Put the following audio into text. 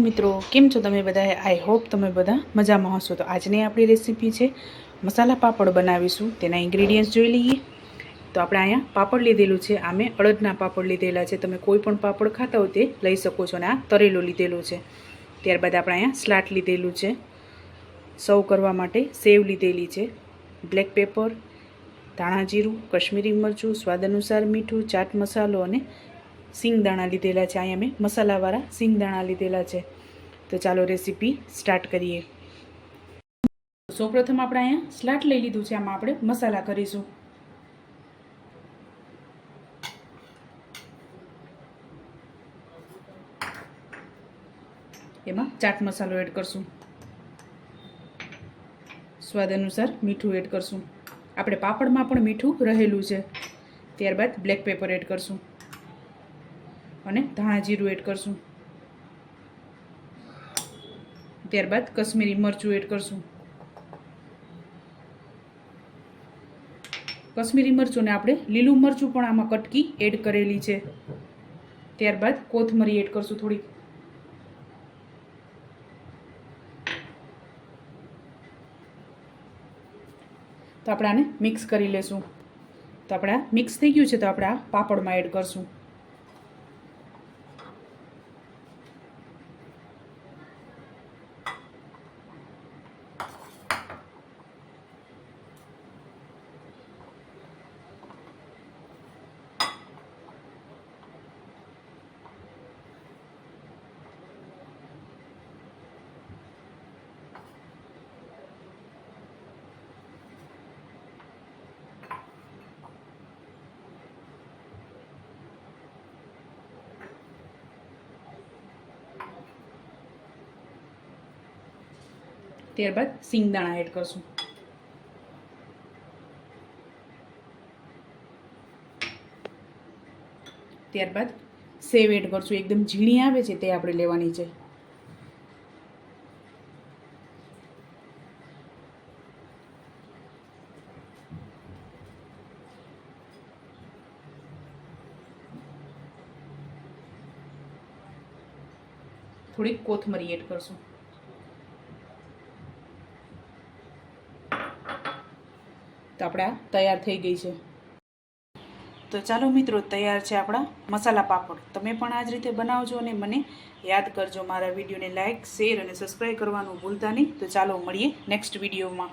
મિત્રો, કેમ છો તમે બધા આઈ હોપ તમે બધા મજામાં હશો. તો આજની આપણી રેસીપી છે, મસાલા પાપડ બનાવીશું. તેના ઇન્ગ્રીડિયન્ટ્સ જોઈ લઈએ. તો આપણે અહીંયા પાપડ લીધેલું છે. આ મેં અડદના પાપડ લીધેલા છે. તમે કોઈ પણ પાપડ ખાતા હોય તે લઈ શકો છો અને આ તરેલું લીધેલું છે. ત્યારબાદ આપણે અહીંયા સ્લાટ લીધેલું છે. સર્વ કરવા માટે સેવ લીધેલી છે. બ્લેક પેપર ધાણા જીરું, કશ્મીરી મરચું, સ્વાદ અનુસાર મીઠું, ચાટ મસાલો અને સિંગદાણા લીધેલા છે, અહીંયા મેં મસાલાવાળા સિંગદાણા લીધેલા છે. તો ચાલો રેસીપી સ્ટાર્ટ કરીએ. સૌપ્રથમ આપણે અહીંયા સ્લાટ લઈ લીધું છે, આમાં આપણે મસાલા કરીશું. એમાં ચાટ મસાલો એડ કરશું. સ્વાદ અનુસાર મીઠું એડ કરશું. આપણે પાપડમાં પણ મીઠું રહેલું છે. ત્યારબાદ બ્લેક પેપર એડ કરશું. અને ધાણા જીરું એડ કરશું. ત્યારબાદ કશ્મીરી મરચું એડ કરશું. કશ્મીરી મરચું ને આપણે લીલું મરચું પણ આમાં કટકી એડ કરેલી છે. ત્યારબાદ કોથમરી એડ કરશું થોડીક. તો આપણે આને મિક્સ કરી લેશું. તો આપણે મિક્સ થઈ ગયું છે, તો આપણે આ પાપડમાં એડ કરશું. ત્યારબાદ સિંગદાણા એડ કરશું. ત્યારબાદ સેવ એડ કરશું. એકદમ ઝીણી આવે છે તે આપણે લેવાની છે. થોડીક કોથમરી એડ કરશું. તો આપણે તૈયાર થઈ ગઈ છે. તો ચાલો મિત્રો, તૈયાર છે આપણા મસાલા પાપડ. તમે પણ આ જ રીતે બનાવજો અને મને યાદ કરજો મારા વિડીયોને લાઇક શેર અને સબસ્ક્રાઈબ કરવાનું ભૂલતા નહીં. તો ચાલો મળીએ નેક્સ્ટ વિડીયોમાં.